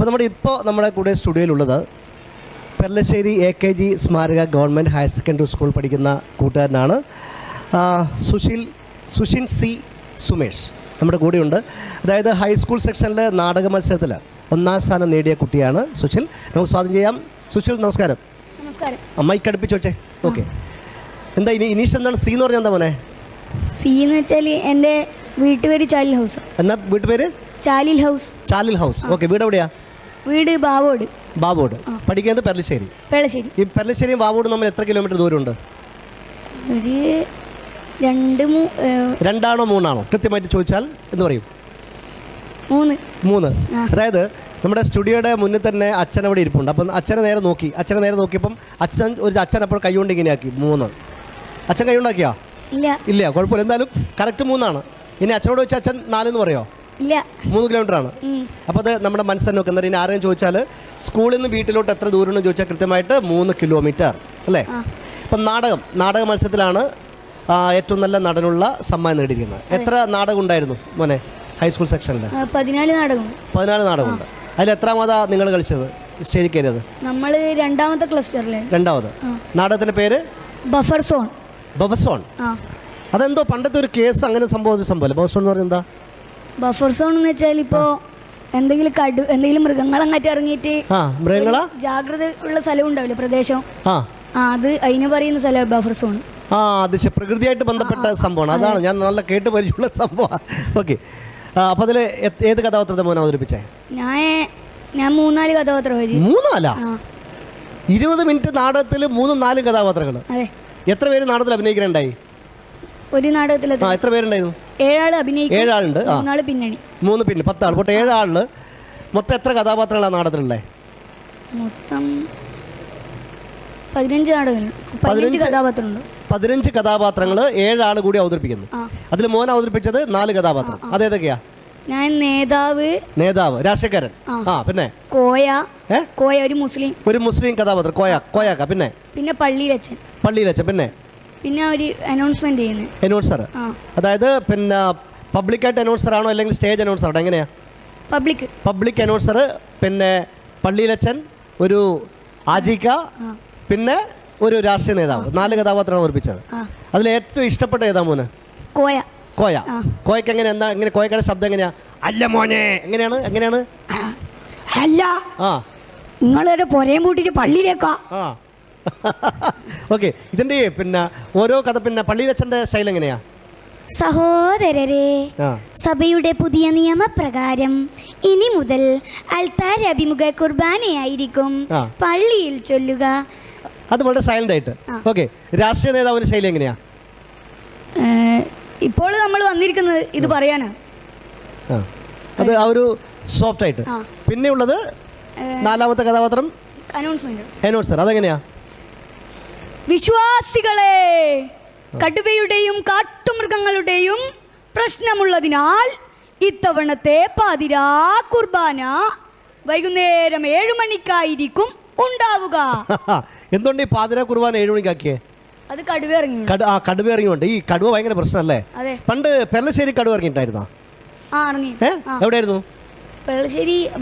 അപ്പോൾ നമ്മുടെ ഇപ്പോൾ നമ്മുടെ കൂടെ സ്റ്റുഡിയോയിലുള്ളത് പെർലശ്ശേരി എ കെ ജി സ്മാരക ഗവൺമെന്റ് ഹയർ സെക്കൻഡറി സ്കൂൾ പഠിക്കുന്ന കൂട്ടുകാരനാണ്. സുശീൽ സുഷിൻ സി സുമേഷ് നമ്മുടെ കൂടെയുണ്ട്. അതായത് ഹൈസ്കൂൾ സെക്ഷനിലെ നാടക മത്സരത്തിൽ ഒന്നാം സ്ഥാനം നേടിയ കുട്ടിയാണ് സുശീൽ. നമുക്ക് സ്വാഗതം ചെയ്യാം. സുശീൽ നമസ്കാരം. നമസ്കാരം. അമ്മയ്ക്ക് അടുപ്പിച്ച് വെച്ചേ. ഓക്കെ. എന്താ ഇനി ഇനീഷ് എന്താണ് സി എന്ന് പറഞ്ഞാൽ എന്താ മോനെ? സി എന്ന് വെച്ചാൽ എന്റെ വീട്ടുപേര് ചാലിൽ ഹൗസ്. എന്നാ വീട്ടുപേര്? Chalil house. Chalil house. Okay വീട് എവിടെയാ? വീട് ബാവോട്. ബാബോട് പഠിക്കുന്നത് പെർലശ്ശേരി വെള്ളശ്ശേരി ഈ പെർലശ്ശേരിയും ബാബോടും നമ്മൾ എത്ര കിലോമീറ്റർ ദൂരമുണ്ട്? ഒരു രണ്ട് മൂ രണ്ടാണോ മൂന്നാണോ? കൃത്യമായിട്ട് ചോദിച്ചാൽ എന്ന് പറയും. മൂന്ന്. മൂന്ന്. ആ. അതായത് നമ്മുടെ സ്റ്റുഡിയോയുടെ മുന്നിൽ തന്നെ അച്ഛൻ അവിടെ ഇരിപ്പുണ്ട്. അപ്പം അച്ഛനെ നേരെ നോക്കി. അച്ഛനെ നേരെ നോക്കിയപ്പം അച്ഛൻ ഒരു അച്ഛൻ അപ്പോൾ കൈകൊണ്ട് ഇങ്ങനെ ആക്കി. മൂന്ന്. അച്ഛൻ കൈകൊണ്ടാക്കിയോ ഇല്ല. ഇല്ല കുഴപ്പമില്ല. എന്തായാലും കറക്റ്റ് മൂന്നാണ്. ഇനി അച്ഛനോട് വെച്ച് അച്ഛൻ നാലെന്ന് പറയോ? ഇല്ല. മൂന്ന് കിലോമീറ്റർ ആണ്. അപ്പോൾ അത് നമ്മുടെ മനസ്സിൽ എന്താ ഇനി ആരെയും ചോദിച്ചാൽ സ്കൂളിൽ നിന്ന് വീട്ടിലോട്ട് എത്ര ദൂരം എന്ന് ചോദിച്ചാൽ കൃത്യമായിട്ട് മൂന്ന് കിലോമീറ്റർ അല്ലേ. അപ്പം നാടകം നാടക മത്സരത്തിലാണ് ഏറ്റവും നല്ല നടനുള്ള സമ്മാനം നേടിയിരിക്കുന്നത്. എത്ര നാടകം ഉണ്ടായിരുന്നു മോനെ? ഹൈസ്കൂൾ സെക്ഷനിൽ പതിനാല് നാടകം. പതിനാല് നാടകമുണ്ട് അതിൽ എത്രാമതാ നിങ്ങൾ കളിച്ചത്? സ്റ്റേജിൽ കയറിയത്? നമ്മൾ രണ്ടാമത്തെ ക്ലസ്റ്ററിൽ രണ്ടാമത്. നാടകത്തിന്റെ പേര്? Buffer zone. Buffer zone. അതെന്തോ പണ്ടത്തെ ഒരു കേസ് അങ്ങനെ സംഭവം സംഭവം ബഫർ സോൺ എന്ന് പറഞ്ഞാൽ എന്താ? ബഫർ സോൺ എന്ന് വെച്ചാൽ ഇപ്പോ എന്തെങ്കിലും കടു എന്തെങ്കിലും മൃഗങ്ങളങ്ങാറ്റ് ഇറങ്ങിയിട്ട് ആ മൃഗങ്ങളാ? ജാഗ്രത ഉള്ള സ്ഥലം ഉണ്ടാവില്ലേ പ്രദേശം? ആ. ആ അത് അതിന് പറയുന്ന സ്ഥലം ബഫർ സോൺ ആ അത്. പ്രകൃതിയായിട്ട് ബന്ധപ്പെട്ട സംഭവമാണ്. അതാണ് ഞാൻ നല്ല കേട്ട് പരിചയമുള്ള സംഭവമാണ് ഓക്കെ അപ്പോൾ അതിൽ ഏത് കഥാപാത്രത്തെ മോനെ അവതരിപ്പിച്ചേ? ഞാൻ ഞാൻ മൂന്നാൽ കഥാപാത്രം എഴുതി മൂന്നാല? ആ. ഇരുപത് മിനിറ്റ് നാടകത്തിൽ മൂന്നും നാലും കഥാപാത്രങ്ങൾ അതെ. എത്ര പേര് നാടകത്തിൽ അഭിനയിക്കാനുണ്ടായി ഒരു നാടകത്തിൽ ആ എത്ര പേരുണ്ടായിരുന്നു? ഏഴാൾ അഭിനയിക്കും ഏഴാളുണ്ട്. ആ. മൂന്നാൾ പിന്നണി. മൂന്ന് പിന്നെ പത്താൾ പോട്ടെ ഏഴാളിൽ മൊത്തം എത്ര കഥാപാത്രങ്ങളാണ് നാടകത്തിലുള്ളത് മൊത്തം പതിനഞ്ച് നാടകങ്ങൾ പതിനഞ്ച് പതിനഞ്ച്? കഥാപാത്രമുണ്ട് പതിനഞ്ച് കഥാപാത്രങ്ങൾ ഏഴാൾ കൂടി അവതരിപ്പിക്കുന്നു. ആ. അതിൽ മോൻ അവതരിപ്പിച്ചത് നാല് കഥാപാത്രം. അതേതൊക്കെയാ ഞാൻ നേതാവ് നേതാവ് രാഷ്ട്രീയക്കാരൻ. ആ. ആ പിന്നെ? കോയ. ഏ? കോയ ഒരു മുസ്ലിം. ഒരു മുസ്ലിം കഥാപാത്രം. കോയ കോയാക്ക. പിന്നെ? പിന്നെ പള്ളിയിലച്ഛൻ പള്ളിയിലച്ഛൻ പിന്നെ? പിന്നെ ഒരു അനൗൺസ്മെന്റ് ചെയ്യുന്നത് അനൗൺസർ അതായത് പിന്നെ പബ്ലിക്കായിട്ട് അനൗൺസർ ആണോ അല്ലെങ്കിൽ സ്റ്റേജ് അനൗൺസർ ആണോ? എങ്ങനെയാ? പബ്ലിക് പബ്ലിക് അനൗൺസർ പിന്നെ പള്ളിയിലച്ചൻ ഒരു ആജിക്ക പിന്നെ ഒരു രാഷ്ട്രീയ നേതാവ്. നാല് കഥാപാത്രമാണ് ഓർപ്പിച്ചത് അതിൽ ഏറ്റവും ഇഷ്ടപ്പെട്ട ഏതാ മോന്? കോയ. കോയ. കോയക്ക് എങ്ങനെ എന്താ എങ്ങനെ കോയക്കയുടെ ശബ്ദം എങ്ങനെയാ? അല്ല മോനെ. എങ്ങനെയാണ്? എങ്ങനെയാണ്? അല്ല. ആ. നിങ്ങളൊരു പൊരയും കൂട്ടിട്ട് പള്ളിയിലേക്കാ. ഓക്കെ ഇതിന്റെ പിന്നെ ഓരോ കഥ പിന്നെ പള്ളിയിലച്ഛന്റെ സ്റ്റൈൽ എങ്ങനെയാ? സഹോദരരെ സഭയുടെ പുതിയ നിയമപ്രകാരം ഇനി മുതൽ അൾത്താര അഭിമുഖ കുർബാനയായിരിക്കും പള്ളിയിൽ ചൊല്ലുക. അത് വളരെ സൈലന്റ് ആയിട്ട്. ഓക്കെ രാഷ്ട്രീയ നേതാവിന്റെ ശൈലി എങ്ങനെയാ? ഇപ്പോൾ നമ്മൾ വന്നിരിക്കുന്നത് ഇത് പറയാനാ. അത് ആ ഒരു സോഫ്റ്റ് ആയിട്ട്. പിന്നെയുള്ളത് നാലാമത്തെ കഥാപാത്രം അനൗൺസ്മെന്റ് അനൗൺസർ സർ അതെങ്ങനെയാ? വിശ്വാസികളെ കടുവയുടെയും കാട്ടുമൃഗങ്ങളുടെയും പ്രശ്നമുള്ളതിനാൽ ഇത്തവണത്തെ പാതിരാ കുർബാന വൈകുന്നേരം ഏഴു മണിക്കായിരിക്കും ഉണ്ടാവുക. എന്തുകൊണ്ട് ഈ പാതിരാ കുർബാന ഏഴു മണിക്കാക്കിയേ? അത് കടുവ ഇറങ്ങി ആ കടുവ ഇറങ്ങിയുണ്ട് ഈ കടുവ ഭയങ്കര പ്രശ്നമല്ലേ? പണ്ട് പെരളശ്ശേരി കടുവ ഇറങ്ങിയിട്ടായിരുന്നോ എവിടെയായിരുന്നു?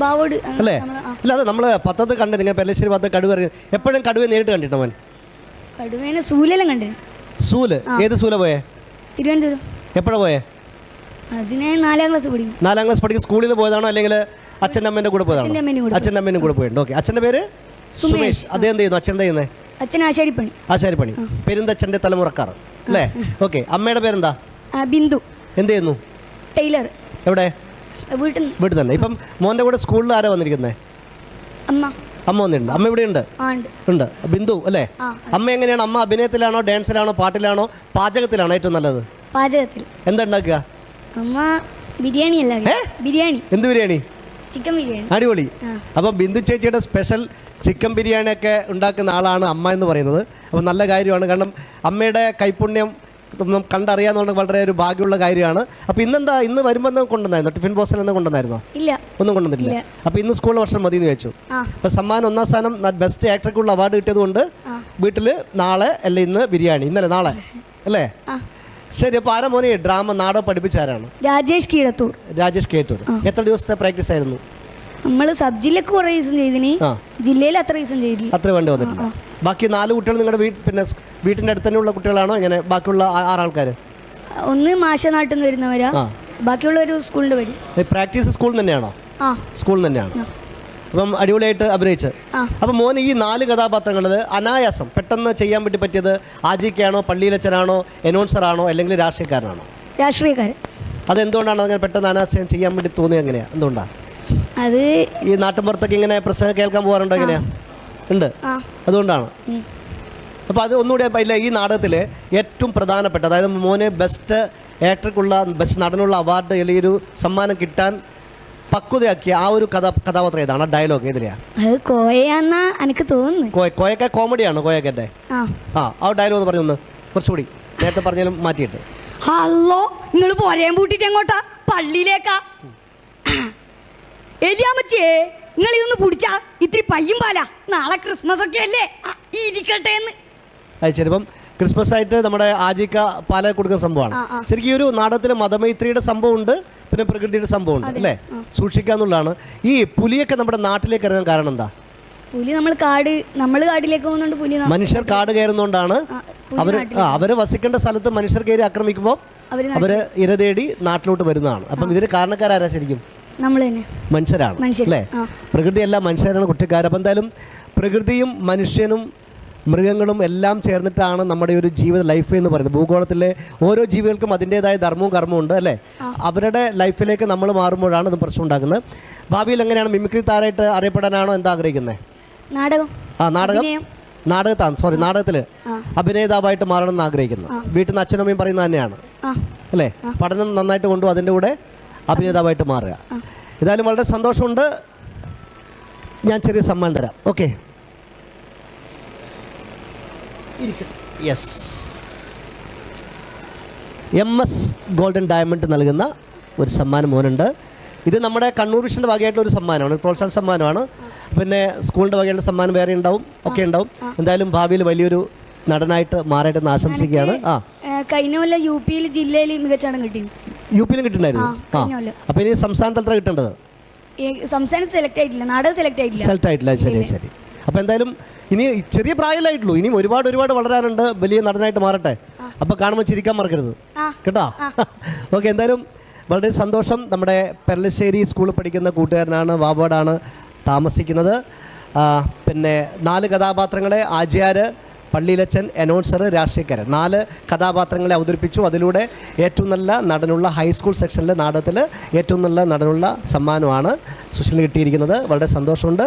ബാവോട്. അല്ലേ? നമ്മൾ അല്ല അത് നമ്മൾ പത്തത്ത് കണ്ടിട്ട് ഇങ്ങനെ പെർലശ്ശേരി ഭാഗത്ത് കടുവ ഇറങ്ങി. എപ്പോഴും കടുവ നേരിട്ട് കണ്ടിട്ടോ മോൻ? കടുവേനെ സൂലെല്ലാം കണ്ടു സൂൽ? ഏത് സൂല പോയേ? തിരുവനന്തപുരം. എപ്പോഴാ പോയേ? അതിനെ നാലാം ക്ലാസ് പഠിക്കും. നാലാം ക്ലാസ് പഠിക്കും. സ്കൂളിൽ പോയതാണോ അല്ലെങ്കിൽ അച്ഛന്റെ അമ്മേന്റെ കൂടെ പോയതാണോ? അച്ഛന്റെ അമ്മേന്റെ കൂടെ പോയിട്ടുണ്ട് ഓക്കെ. അച്ഛന്റെ പേര്? സുമേഷ്. അദ്ദേഹം ചെയ്യുന്നു? അച്ഛൻ എന്ത് ചെയ്യുന്നത് അച്ഛൻ ആശാരിപ്പണി. ആശാരിപ്പണി. പെരുന്തച്ഛന്റെ തലമുറക്കാർ. അല്ലേ? ഓക്കെ. അമ്മയുടെ പേരെന്താ? ബിന്ദു. എന്ത് ചെയ്യുന്നു? ടൈലർ. എവിടെ? വീട്ടിൽ വീട്ടിൽ തന്നെ ഇപ്പം മോന്റെ കൂടെ സ്കൂളിൽ ആരാ വന്നിരിക്കുന്നത് അമ്മ. അമ്മ വന്നിട്ടുണ്ട്. അമ്മ ഇവിടെ ഉണ്ട്. ഉണ്ട്. ബിന്ദു അല്ലേ? അമ്മ എങ്ങനെയാണ്? അമ്മ അഭിനയത്തിലാണോ ഡാൻസിലാണോ പാട്ടിലാണോ പാചകത്തിലാണോ ഏറ്റവും നല്ലത്? പാചകത്തിൽ. എന്താ ഉണ്ടാക്കുക? അമ്മ ബിരിയാണി അല്ല ബിരിയാണി. എന്ത് ബിരിയാണി? ചിക്കൻ ബിരിയാണി. അടിപൊളി. അപ്പം ബിന്ദു ചേച്ചിയുടെ സ്പെഷ്യൽ ചിക്കൻ ബിരിയാണി ഒക്കെ ഉണ്ടാക്കുന്ന ആളാണ് അമ്മ എന്ന് പറയുന്നത്. അപ്പോൾ നല്ല കാര്യമാണ്. കാരണം അമ്മയുടെ കൈപുണ്യം നമുക്ക് കണ്ടറിയാന്നുള്ളത് വളരെ ഒരു ഭാഗ്യമുള്ള കാര്യമാണ്. അപ്പോൾ ഇന്നെന്താ ഇന്ന് വരുമ്പോൾ കൊണ്ടുവന്നായിരുന്നു? ടിഫിൻ ബോക്സിൽ എന്താ കൊണ്ടുവന്നായിരുന്നോ? ഇല്ല. ഒന്നും കൊണ്ടുവന്നില്ല അപ്പൊ അപ്പോൾ ഇന്ന് സ്കൂൾ വർഷം മതി എന്ന് വെച്ചു അപ്പൊ അപ്പോൾ സമ്മാനം ഒന്നാം സ്ഥാനം ബെസ്റ്റ് ആക്ടർക്കുള്ള അവാർഡ് കിട്ടിയതുകൊണ്ട് കൊണ്ട് വീട്ടിൽ നാളെ അല്ല ഇന്ന് ബിരിയാണി? ഇന്നലെ നാളെ അല്ലേ? ശരി അപ്പോൾ ആരാ മോനെ? ഡ്രാമ നാടകം പഠിപ്പിച്ചാരാണ് രാജേഷ് കീഴത്തൂർ. രാജേഷ് കീഴത്തൂർ. എത്ര ദിവസത്തെ പ്രാക്ടീസ് ആയിരുന്നു? നമ്മൾ സബ് ജില്ലക്ക് കുറേ ദിവസം ചെയ്തിന്. ജില്ലയിൽ അത്ര ദിവസം ചെയ്തില്ല. അത്ര വേണ്ടി വന്നിട്ടില്ല. ബാക്കി നാല് കുട്ടികൾ നിങ്ങളുടെ വീട്ടിൽ പിന്നെ വീട്ടിന്റെ അടുത്ത് തന്നെയുള്ള കുട്ടികളാണോ? എങ്ങനെ ബാക്കിയുള്ള ആറാൾക്കാർ ഒന്ന് മാഷനാട്ടിൽ നിന്ന് വരുന്നവരാ ബാക്കിയുള്ള ഒരു സ്കൂളിന്റെ വഴി പ്രാക്ടീസ് സ്കൂളിൽ തന്നെയാണോ? ആ. സ്കൂളിൽ തന്നെയാണ്. അപ്പം അടിപൊളിയായിട്ട് അഭിനയിച്ച്. അപ്പം മോൻ ഈ നാല് കഥാപാത്രങ്ങളിൽ അനായാസം പെട്ടെന്ന് ചെയ്യാൻ വേണ്ടി പറ്റിയത് ആജിക്കാണോ പള്ളിയിലച്ചനാണോ എനൗൺസറാണോ അല്ലെങ്കിൽ രാഷ്ട്രീയക്കാരനാണോ? രാഷ്ട്രീയക്കാരൻ അതെന്തുകൊണ്ടാണ് അങ്ങനെ പെട്ടെന്ന് അനായാസം ചെയ്യാൻ വേണ്ടി തോന്നിയത് എങ്ങനെയാണ് എന്തുകൊണ്ടാണ് അത് ഈ നാട്ടിൻപുറത്തൊക്കെ ഇങ്ങനെ പ്രസംഗം കേൾക്കാൻ പോകാറുണ്ടോ എങ്ങനെയാ? ഉണ്ട്. അതുകൊണ്ടാണ്. അപ്പോൾ അത് ഒന്നുകൂടി ഇല്ല ഈ നാടകത്തിൽ ഏറ്റവും പ്രധാനപ്പെട്ട അതായത് മോനെ ബെസ്റ്റ് ആക്ടർക്കുള്ള ബെസ്റ്റ് നടനുള്ള അവാർഡ് അല്ലെങ്കിൽ ഒരു സമ്മാനം കിട്ടാൻ പക്വതയാക്കിയ ആ ഒരു കഥ കഥാപാത്രം ഏതാണ്? ആ ഡയലോഗ് ഏതിലെയാ? അത് കോയാന്നാ എനിക്ക് തോന്നുന്നു. കോയ കോയക്ക കോമഡിയാണോ കോയക്കന്റെ ആ. ആ ഡയലോഗ് ഒന്ന് പറഞ്ഞൊന്ന്. കുറച്ചുകൂടി നേരത്തെ പറഞ്ഞാലും മാറ്റിയിട്ട്. ഹലോ നിങ്ങൾ പോരേം പൂട്ടിട്ട് എങ്ങോട്ടാ? പള്ളിയിലേക്കാ. എലിയാമ്മച്ചേ നിങ്ങൾ ഇതൊന്ന് പിടിച്ചാ ഇത്തിരി പയ്യും പാലാ. നാളെ ക്രിസ്മസ് ഒക്കെ അല്ലേ? ഇരിക്കട്ടെ എന്ന്. അത് ചിലപ്പം ക്രിസ്മസ് ആയിട്ട് നമ്മുടെ ആജിക്ക പാല കൊടുക്കുന്ന സംഭവമാണ്. ശരിക്കും ഈ ഒരു നാടകത്തിൽ മതമൈത്രിയുടെ സംഭവം ഉണ്ട് പിന്നെ പ്രകൃതിയുടെ സംഭവം ഉണ്ട് അല്ലേ? സൂക്ഷിക്കുക എന്നുള്ളതാണ്. ഈ പുലിയൊക്കെ നമ്മുടെ നാട്ടിലേക്ക് ഇറങ്ങാൻ കാരണം എന്താ? പുലി നമ്മൾ കാട് നമ്മൾ കാടിലേക്ക് പോകുന്നുണ്ട് പുലി മനുഷ്യർ കാട് കയറുന്നോണ്ടാണ് അവർ അവർ വസിക്കേണ്ട സ്ഥലത്ത് മനുഷ്യർ കയറി ആക്രമിക്കുമ്പോൾ അവർ അവർ ഇര തേടി നാട്ടിലോട്ട് വരുന്നതാണ്. അപ്പം ഇതിന് കാരണക്കാരാരാ ശരിക്കും? നമ്മൾ തന്നെ. മനുഷ്യരാണ് അല്ലേ. പ്രകൃതിയല്ല മനുഷ്യരാണ് കുറ്റക്കാർ അപ്പം എന്തായാലും പ്രകൃതിയും മനുഷ്യനും മൃഗങ്ങളും എല്ലാം ചേർന്നിട്ടാണ് നമ്മുടെ ഒരു ജീവിത ലൈഫ് എന്ന് പറയുന്നത്. ഭൂഗോളത്തിലെ ഓരോ ജീവികൾക്കും അതിന്റെതായ ധർമ്മവും കർമ്മവും ഉണ്ട് അല്ലേ? അവരുടെ ലൈഫിലേക്ക് നമ്മൾ മാറുമ്പോഴാണ് ഇത് പ്രശ്നം ഉണ്ടാക്കുന്നത് ഭാവിയിൽ എങ്ങനെയാണ് മിമിക്രി താരമായിട്ട് അറിയപ്പെടാനാണോ എന്താ ആഗ്രഹിക്കുന്നത് നാടകം. ആ നാടകം. നാടകത്താണ് സോറി നാടകത്തിൽ. അഭിനേതാവായിട്ട് മാറണം എന്ന് ആഗ്രഹിക്കുന്നു വീട്ടിൽ നിന്ന് അച്ഛനമ്മയും പറയുന്നത് തന്നെയാണ് അല്ലേ? പഠനം നന്നായിട്ട് കൊണ്ടുപോകും അതിന്റെ കൂടെ അഭിനേതാവായിട്ട് മാറുക. ഏതായാലും വളരെ സന്തോഷമുണ്ട്. ഞാൻ ചെറിയ സമ്മാനം തരാം. Okay. Yes M S golden diamond നൽകുന്ന ഒരു സമ്മാനം മോനുണ്ട്. ഇത് നമ്മുടെ കണ്ണൂർ വിഷന്റെ ഭാഗമായിട്ടുള്ള ഒരു സമ്മാനമാണ്. ഒരു പ്രോത്സാഹന സമ്മാനമാണ്. പിന്നെ സ്കൂളിന്റെ വകയുള്ള സമ്മാനം വേറെ ഉണ്ടാവും. ഒക്കെ ഉണ്ടാവും. എന്തായാലും ഭാവിയിൽ വലിയൊരു നടനായിട്ട് മാറട്ടെ എന്ന് ആശംസിക്കുകയാണ്. ആ. കഴിഞ്ഞ കൊല്ലം യു പിയിൽ ജില്ലയിൽ മികച്ചാണ് കിട്ടിയത് കിട്ടി. യു പിയിലും കിട്ടുന്നുണ്ടായിരുന്നു ആ, അപ്പോൾ ഇനി സംസ്ഥാന തലത്തിലാണ് കിട്ടേണ്ടത് സംസ്ഥാനം സെലക്ട് ആയിട്ടില്ല. നാടകം സെലക്ട് ആയിട്ടില്ല. സെലക്ട് ആയിട്ടില്ല. ശരി ശരി. അപ്പോൾ എന്തായാലും ഇനി ചെറിയ പ്രായമല്ലായിട്ടുള്ളൂ ഇനിയും ഒരുപാട് ഒരുപാട് വളരാനുണ്ട്. വലിയ നടനായിട്ട് മാറട്ടെ. അപ്പോൾ കാണുമ്പോൾ ചിരിക്കാൻ മറക്കരുത്. കേട്ടോ? ഓക്കെ എന്തായാലും വളരെ സന്തോഷം. നമ്മുടെ പെരളശ്ശേരി സ്കൂളിൽ പഠിക്കുന്ന കൂട്ടുകാരനാണ് വാവാടാണ് താമസിക്കുന്നത്. പിന്നെ നാല് കഥാപാത്രങ്ങളെ ആചാര് പള്ളിയിലച്ചൻ അനൗൺസർ രാഷ്ട്രീയക്കാരൻ. നാല് കഥാപാത്രങ്ങളെ അവതരിപ്പിച്ചു. അതിലൂടെ ഏറ്റവും നല്ല നടനുള്ള ഹൈസ്കൂൾ സെക്ഷനിലെ നാടകത്തിൽ ഏറ്റവും നല്ല നടനുള്ള സമ്മാനമാണ് സുശീലിന് കിട്ടിയിരിക്കുന്നത്. വളരെ സന്തോഷമുണ്ട്.